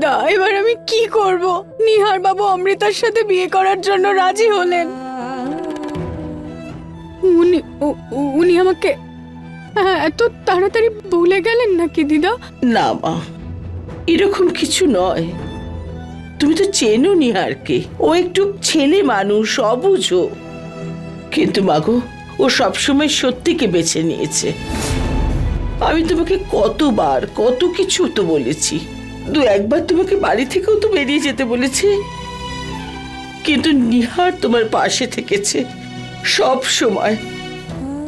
দিদা এবার আমি কি করব? নিহার বাবু অমৃতার সাথে বিয়ে করার জন্য রাজি হলেন। উনি উনি আমাকে হ্যাঁ, এত তাড়াতাড়ি ভুলে গেলেন নাকি দিদা? না মা এরকম কিছু নয়। তুমি তো চেনো নিহারকে। ও একটু ছেলে মানুষ অবুঝো কিন্তু মাগো ও সবসময় সত্যিকে বেছে নিয়েছে। আমি তোমাকে কতবার কত কিছু তো বলেছি। দু একবার তোমাকে বাড়ি থেকেও তো বেরিয়ে যেতে বলেছি। কিন্তু নিহার তোমার পাশে থেকেছে সব সময়।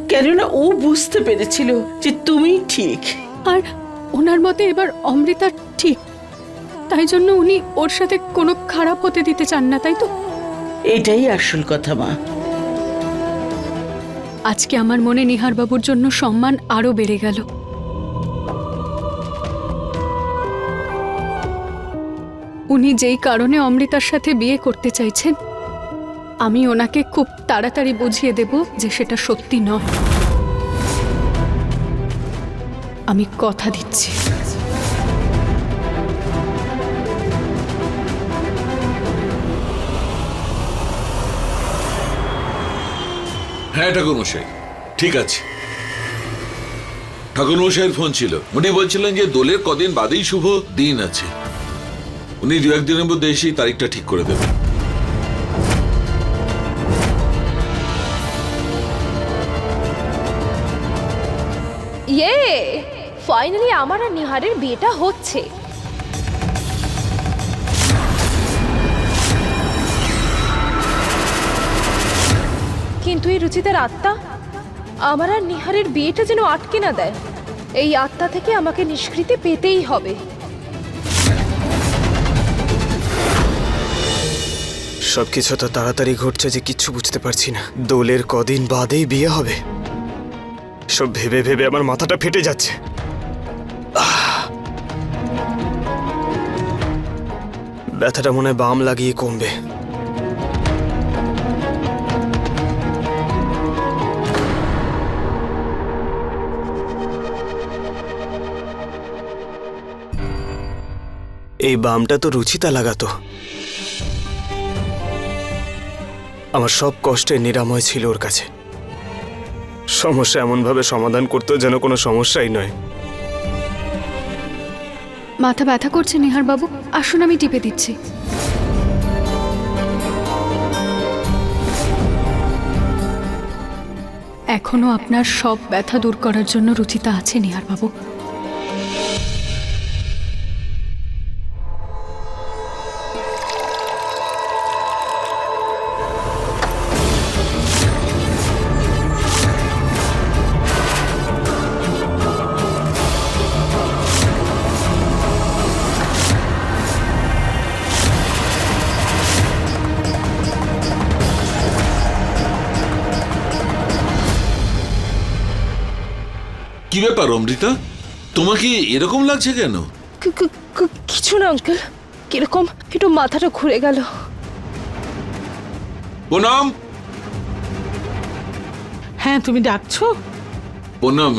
কেননা ও বুঝতে পেরেছিল যে তুমি ঠিক। আর ওনার মতে এবার অমৃতা ঠিক। তাই জন্য উনি ওর সাথে কোনো খারাপ হতে দিতে চান না তাই তো? এটাই আসল কথা মা। আজকে আমার মনে নিহার বাবুর জন্য সম্মান আরও বেড়ে গেল। উনি যেই কারণে অমৃতার সাথে বিয়ে করতে চাইছেন, আমি ওনাকে খুব তাড়াতাড়ি বুঝিয়ে দেব যে সেটা সত্যি নয়। আমি কথা দিচ্ছি। হ্যাঁ ঠাকুরমশাই, ঠিক আছে। ঠাকুরমশাইয়ের ফোন ছিল। উনি বলছিলেন যে দোলের কদিন বাদেই শুভ দিন আছে। উনি দু একদিনের মধ্যে এসেই তারিখটা ঠিক করে দেবেন। ইয়ে ফাইনালি আমার আর নিহারের বিয়েটা হচ্ছে। কিন্তু এই রুচিতার আত্মা, আমার আর নিহারের বিয়েটা যেন আটকে না দেয়। এই আত্মা থেকে আমাকে নিষ্কৃতি পেতেই হবে। সবকিছু তো তাড়াতাড়ি ঘটছে যে কিচ্ছু বুঝতে পারছি না। দোলের কদিন বাদেই বিয়ে হবে। সব ভেবে ভেবে আমার মাথাটা ফেটে যাচ্ছে! ব্যথাটা মনে বাম লাগিয়ে কমবে। এই বামটা তো রুচিতা লাগাতো। আমার সব কষ্টের নিরাময় ছিল ওর কাছে। সমস্যা এমনভাবে সমাধান করতো যেন কোনো সমস্যাই নয়। মাথা ব্যথা করছে নিহার বাবু আসুন আমি টিপে দিচ্ছি। এখনও আপনার সব ব্যথা দূর করার জন্য রুচিতা আছে নিহার বাবু কি ব্যাপার অমৃতা? তোমাকে এরকম লাগছে কেন? কিছু না আঙ্কেল। কীরকম? একটু মাথাটা ঘুরে গেল। পুনম হ্যাঁ তুমি ডাকছো? পুনম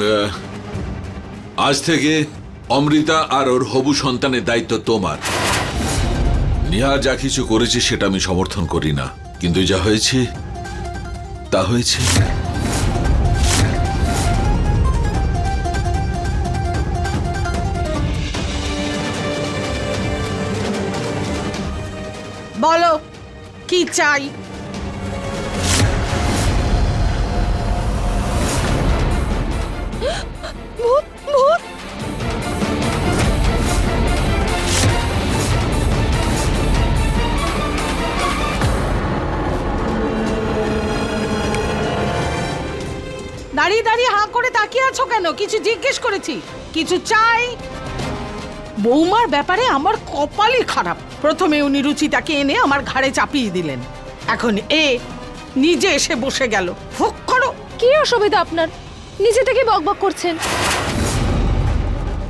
আজ থেকে অমৃতা আর ওর হবু সন্তানের দায়িত্ব তোমার। নিহার যা কিছু করেছে সেটা আমি সমর্থন করি না। কিন্তু যা হয়েছে তা হয়েছে। কি চাই? দাঁড়িয়ে দাঁড়িয়ে হাঁ করে তাকিয়ে আছো কেন? কিছু জিজ্ঞেস করেছি। কিছু চাই? বৌমার ব্যাপারে আমার কপালই খারাপ। প্রথমে উনি রুচিতাকে এনে আমার ঘাড়ে চাপিয়ে দিলেন। এখন এ নিজে এসে বসে গেল। ফোক করো। কি অসুবিধা আপনার? নিজে থেকে বকবক করছেন।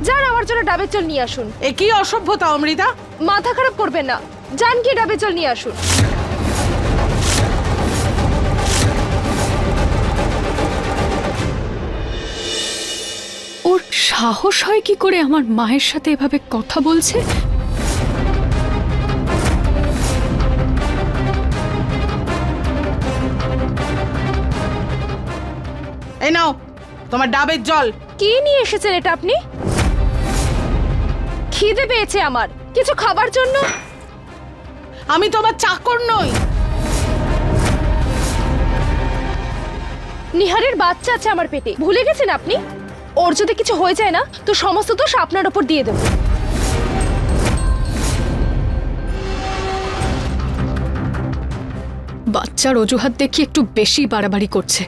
যান আমার জন্য ডাবের জল নিয়ে আসুন। এ কি অসভ্যতা অমৃতা? মাথা খারাপ করবেন না। যান কি ডাবের জল নিয়ে আসুন। ওর সাহস হয় কি করে আমার মায়ের সাথে এভাবে কথা বলছে? তোমার ডাবের জল। কি নিয়ে এসেছেন এটা আপনি? খিদে পেয়েছে আমার। কিছু খাবার জন্য? আমি তোমার চাকর নই। নিহারের বাচ্চা আছে আমার পেটে। ভুলে গেছেন আপনি? ওর যদি কিছু হয়ে যায় না তো সমস্ত দোষ আপনার ওপর দিয়ে দেবো। বাচ্চার অজুহাত দেখিয়ে একটু বেশি বাড়াবাড়ি করছে।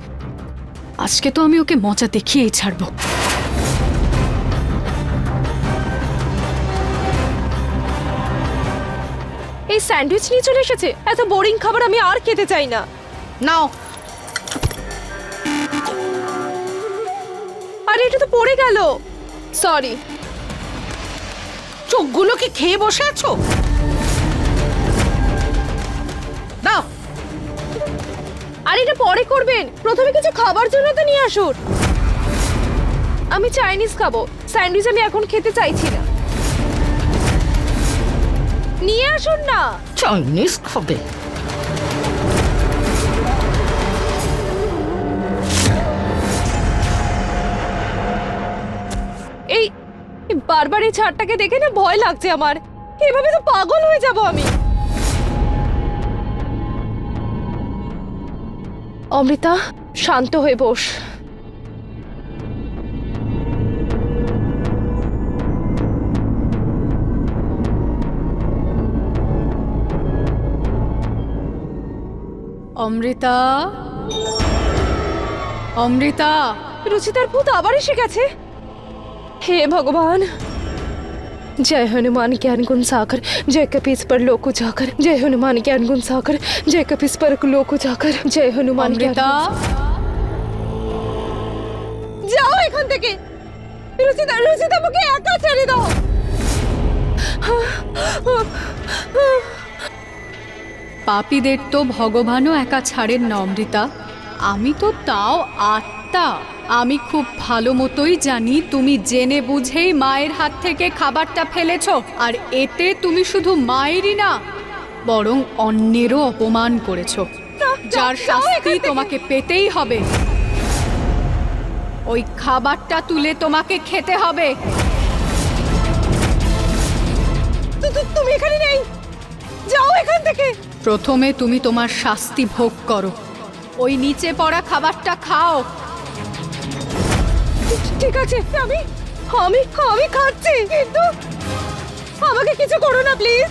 আজকে তো আমি ওকে মজা দেখিয়েই ছাড়বো। এই স্যান্ডউইচ নিয়ে চলে এসেছে। এত বোরিং খাবার আমি আর খেতে চাই না। নাও। আরে এটা তো পড়ে গেল। সরি চোখগুলো কি খেয়ে বসে আছো? আর এটা পরে করবেন। প্রথমে কিছু খাবার জন্য তো নিয়ে আসুন। আমি চাইনিজ খাব। স্যান্ডউইচ আমি এখন খেতে চাইছি না। নিয়ে আসুন না। চাইনিজ খাবে। এই বারবার এই ছাড়টাকে দেখে না ভয় লাগছে আমার। এভাবে তো পাগল হয়ে যাব আমি। অমৃতা শান্ত হয়ে বস। অমৃতা? অমৃতা? রুচিতার ভূত আবার এসে গেছে। হে ভগবান! जय हनुमान ज्ञान गुण सागर जय कपीस पर लोक जाकर जय हनुमान ज्ञान गुण सागर जय कपीस पर लोक जाकर जय हनुमान ज्ञान অমৃতা যাও এখান থেকে রুচিতা রুচিতা আমাকে একা ছেড়ে দাও পাপীদের তো ভগবানও একা ছাড়েন না অমৃতা আমি তো তাও আত্মা আমি খুব ভালো মতোই জানি তুমি জেনে বুঝেই মায়ের হাত থেকে খাবারটা ফেলেছ আর এতে তুমি শুধু মায়েরই না বরং অন্যেরও অপমান করেছ। যার শাস্তি তোমাকে পেতেই হবে। ওই খাবারটা তুলে তোমাকে খেতে হবে। তু- তু- তুমি এখানে নেই। যাও এখান থেকে। প্রথমে তুমি তোমার শাস্তি ভোগ করো। ওই নিচে পড়া খাবারটা খাও। ঠিক আছে, আমি আমি আমি খাচ্ছি, কিন্তু আমাকে কিছু করো না, প্লিজ।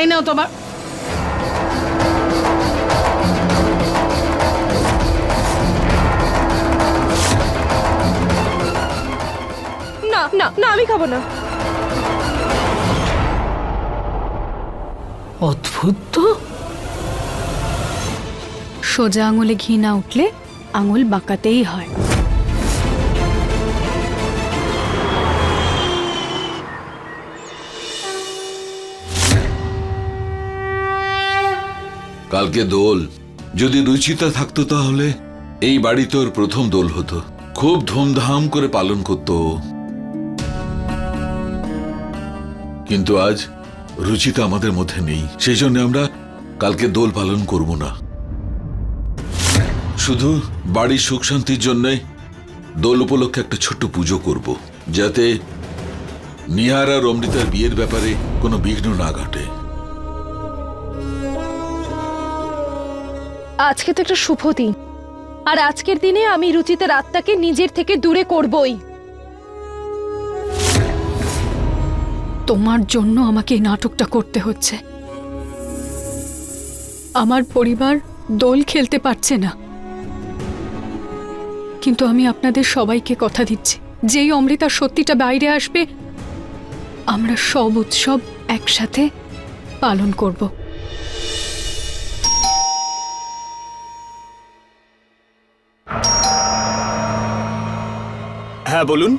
এই নাও তোমার। না না না, আমি খাব না। অদ্ভুত তো। সোজা আঙুলে ঘি না উঠলে আঙুল বাঁকাতেই হয়। কালকে দোল। যদি রুচিতা থাকতো তাহলে এই বাড়ি তোর প্রথম দোল হতো। খুব ধুমধাম করে পালন করত কিন্তু আজ রুচিতা আমাদের মধ্যে নেই। সেই জন্য আমরা কালকে দোল পালন করব না। শুধু বাড়ির সুখ শান্তির জন্যে দোল উপলক্ষে একটা ছোট্ট পুজো করব, যাতে নিহার আর অমৃতার বিয়ের ব্যাপারে কোনো বিঘ্ন না ঘটে। আজকে তো একটা শুভ দিন। আর আজকের দিনে আমি রুচিতার আত্মাকে নিজের থেকে দূরে করবই। তোমার জন্য আমাকে এই নাটকটা করতে হচ্ছে। আমার পরিবার দোল খেলতে পারছে না। কিন্তু আমি আপনাদের সবাইকে কথা দিচ্ছি। যেই অমৃতার সত্যিটা বাইরে আসবে, আমরা সব উৎসব একসাথে পালন করব। হ্যাঁ বলুন।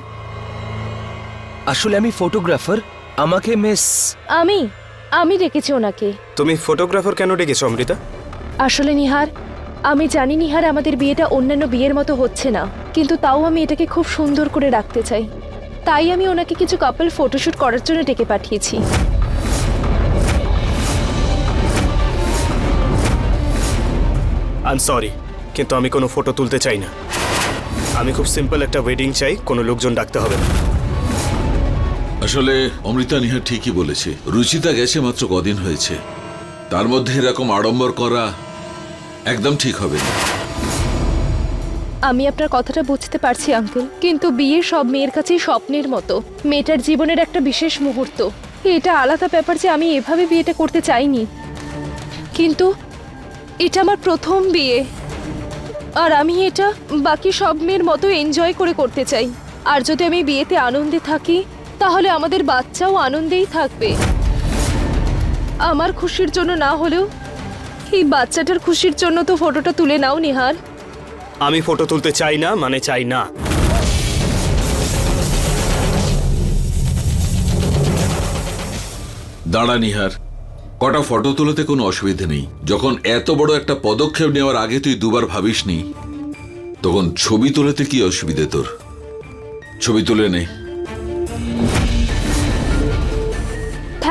আসলে আমি ফটোগ্রাফার। আমাকে মিস আমি আমি ডেকেছি ওনাকে। তুমি ফটোগ্রাফার কেন ডেকেছো অমৃতা? আসলে নিহার আমি জানি নিহার আমাদের বিয়েটা অন্যান্য বিয়ের মতো হচ্ছে না কিন্তু তাও আমি এটাকে খুব সুন্দর করে রাখতে চাই। তাই আমি ওনাকে কিছু কাপল ফটোশুট করার জন্য ডেকে পাঠিয়েছি। আই সরি কিন্তু আমি কোনো ফটো তুলতে চাই না। আমি খুব সিম্পল একটা ওয়েডিং চাই কোনো লোকজন ডাকতে হবে না। আসলে অমৃতা নিহা ঠিকই বলেছে। রুচিতা গেছে মাত্র কদিন হয়েছে। তার মধ্যে এরকম আড়ম্বর করা একদম ঠিক হবে না। আমি আপনার কথাটা বুঝতে পারছি, আঙ্কেল। কিন্তু বিয়ে সব মেয়ের কাছেই স্বপ্নের মতো। মেয়েটার জীবনের একটা বিশেষ মুহূর্ত। এটা আলাদা ব্যাপার যে আমি এভাবে বিয়েটা করতে চাইনি। কিন্তু এটা আমার প্রথম বিয়ে। আর আমি এটা বাকি সব মেয়ের মতো এনজয় করে করতে চাই। আর যদি আমি বিয়েতে আনন্দে থাকি তাহলে আমাদের বাচ্চাও আনন্দেই থাকবে। আমার খুশির জন্য না হলেও এই বাচ্চাটার খুশির জন্য তো ফটোটা তুলে নাও নিহার। আমি ফটো তুলতে চাই না মানে চাই না। দাঁড়া নিহার। কটা ফটো তোলাতে কোনো অসুবিধে নেই। যখন এত বড় একটা পদক্ষেপ নেওয়ার আগে তুই দুবার ভাবিসনি তখন ছবি তোলাতে কি অসুবিধে তোর? ছবি তুলে নে।